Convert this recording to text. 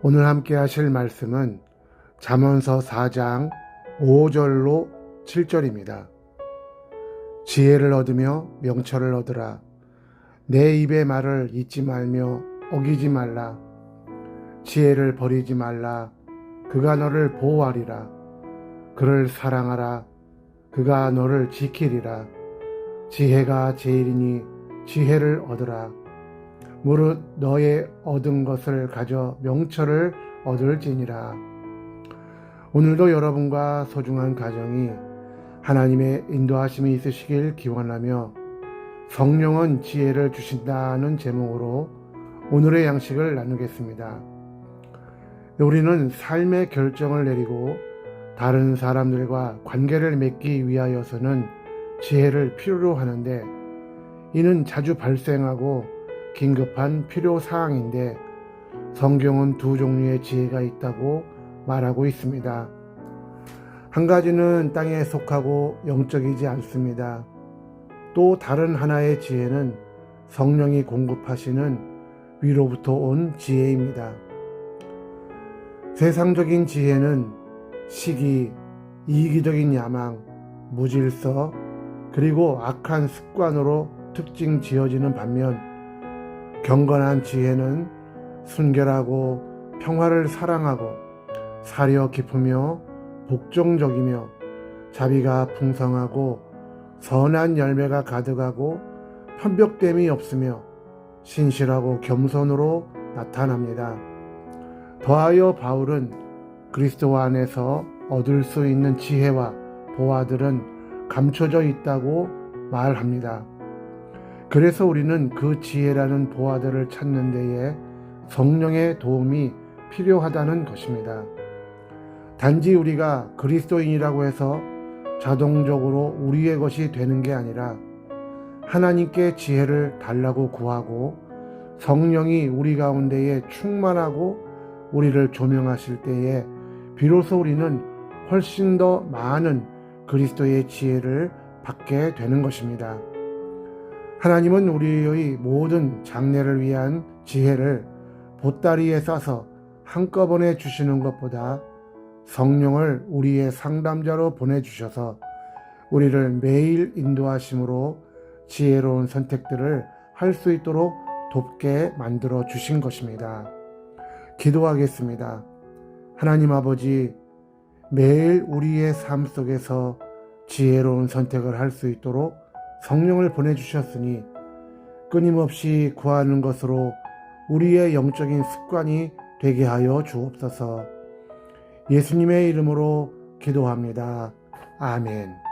오늘 함께 하실 말씀은 잠언서 4장 5절로 7절입니다. 지혜를 얻으며 명철을 얻으라. 내 입의 말을 잊지 말며 어기지 말라. 지혜를 버리지 말라. 그가 너를 보호하리라. 그를 사랑하라. 그가 너를 지키리라. 지혜가 제일이니 지혜를 얻으라. 무릇 너의 얻은 것을 가져 명철을 얻을지니라. 오늘도 여러분과 소중한 가정이 하나님의 인도하심이 있으시길 기원하며 성령은 지혜를 주신다는 제목으로 오늘의 양식을 나누겠습니다. 우리는 삶의 결정을 내리고 다른 사람들과 관계를 맺기 위하여서는 지혜를 필요로 하는데 이는 자주 발생하고 긴급한 필요 사항인데 성경은 두 종류의 지혜가 있다고 말하고 있습니다. 한 가지는 땅에 속하고 영적이지 않습니다. 또 다른 하나의 지혜는 성령이 공급하시는 위로부터 온 지혜입니다. 세상적인 지혜는 시기, 이기적인 야망, 무질서, 그리고 악한 습관으로 특징 지어지는 반면 경건한 지혜는 순결하고 평화를 사랑하고 사려 깊으며 복종적이며 자비가 풍성하고 선한 열매가 가득하고 편벽됨이 없으며 신실하고 겸손으로 나타납니다. 더하여 바울은 그리스도 안에서 얻을 수 있는 지혜와 보화들은 감춰져 있다고 말합니다. 그래서 우리는 그 지혜라는 보화들을 찾는 데에 성령의 도움이 필요하다는 것입니다. 단지 우리가 그리스도인이라고 해서 자동적으로 우리의 것이 되는 게 아니라 하나님께 지혜를 달라고 구하고 성령이 우리 가운데에 충만하고 우리를 조명하실 때에 비로소 우리는 훨씬 더 많은 그리스도의 지혜를 받게 되는 것입니다. 하나님은 우리의 모든 장래를 위한 지혜를 보따리에 싸서 한꺼번에 주시는 것보다 성령을 우리의 상담자로 보내주셔서 우리를 매일 인도하심으로 지혜로운 선택들을 할 수 있도록 돕게 만들어 주신 것입니다. 기도하겠습니다. 하나님 아버지, 매일 우리의 삶 속에서 지혜로운 선택을 할 수 있도록 성령을 보내주셨으니 끊임없이 구하는 것으로 우리의 영적인 습관이 되게 하여 주옵소서. 예수님의 이름으로 기도합니다. 아멘.